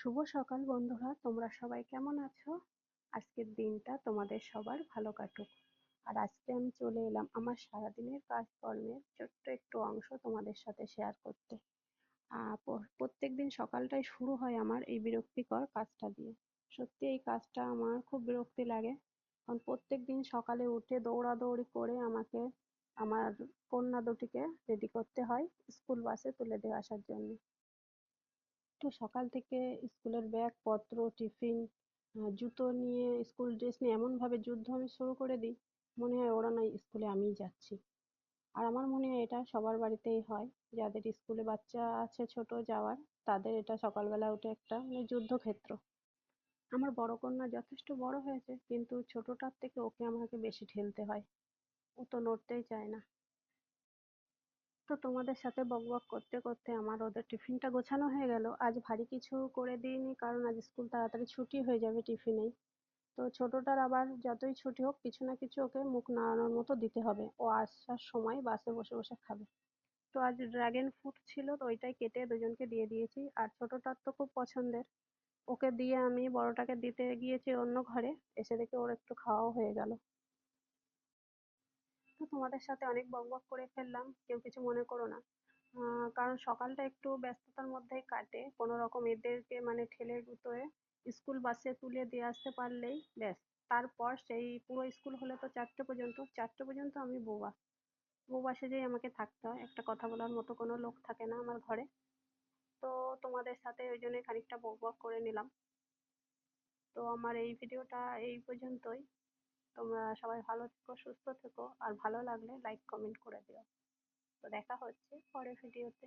শুভ সকাল বন্ধুরা। তোমরা সবাই কেমন আছো? আজকের দিনটা তোমাদের সবার ভালো কাটুক। আর আজকে আমি চলে এলাম আমার সারাদিনের কাজকর্মের ছোট্ট একটু অংশ তোমাদের সাথে শেয়ার করতে। প্রত্যেক দিন সকালটাই শুরু হয় আমার এই বিরক্তিকর কাজটা দিয়ে। সত্যি এই কাজটা আমার খুব বিরক্তি লাগে। কারণ প্রত্যেক দিন সকালে উঠে দৌড়াদৌড়ি করে আমাকে, আমার কন্যা দুটিকে রেডি করতে হয় স্কুল বাসে তুলে দিয়ে আসার জন্য। তো সকাল থেকে স্কুলের ব্যাগ পত্র, টিফিন জুতো নিয়ে স্কুল ড্রেস নিয়ে এমনভাবে যুদ্ধ আমি শুরু করে দিই, মনে হয় ওরা নয় স্কুলে আমিই যাচ্ছি। আর আমার মনে হয় এটা সবার বাড়িতেই হয়, যাদের স্কুলে বাচ্চা আছে ছোট যাওয়ার, তাদের এটা সকালবেলা উঠে একটা মানে যুদ্ধক্ষেত্র। আমার বড় কন্যা যথেষ্ট বড় হয়েছে, কিন্তু ছোটটার থেকে ওকে আমাকে বেশি ঠেলতে হয়। ও তো নড়তেই চায় না। তো তোমাদের সাথে বকবক করতে করতে আমার ওদের টিফিনটা গোছানো হয়ে গেল। আজ ভারী কিছু করে দিইনি কারণ আজ স্কুল তাড়াতাড়ি ছুটি হয়ে যাবে টিফিনেই। তো ছোটটার আবার যতই ছুটি হোক, কিছু না কিছু ওকে মুখ নাড়ানোর মতো দিতে হবে। ও আসার সময় বাসে বসে বসে খাবে। তো আজ ড্রাগন ফ্রুট ছিল, তো ওইটাই কেটে দুজনকে দিয়ে দিয়েছি। আর ছোটটার তো খুব পছন্দের। ওকে দিয়ে আমি বড়টাকে দিতে গিয়েছি অন্য ঘরে। এসে দেখে ওর একটু খাওয়াও হয়ে গেল। তো তোমাদের সাথে অনেক বক বকবক করে ফেললাম, কেউ কিছু মনে করো না। কারণ সকালটা একটু ব্যস্ততার মধ্যেই কাটে। কোনো রকম এদেরকে মানে ঠেলে গুতোয়, স্কুল বাসে তুলে দিয়ে আসতে পারলেই ব্যাস। তারপর সেই পুরো স্কুল হলে তো চারটে পর্যন্ত চারটে পর্যন্ত আমি বোবা বোবা সেজেই আমাকে থাকতে হয়। একটা কথা বলার মতো কোনো লোক থাকে না আমার ঘরে। তো তোমাদের সাথে ওই জন্যই খানিকটা বক বকবক করে নিলাম। তো আমার এই ভিডিওটা এই পর্যন্তই। তোমরা সবাই ভালো থেকো, সুস্থ থেকো। আর ভালো লাগলে লাইক কমেন্ট করে দিও। তো দেখা হচ্ছে পরের ভিডিওতে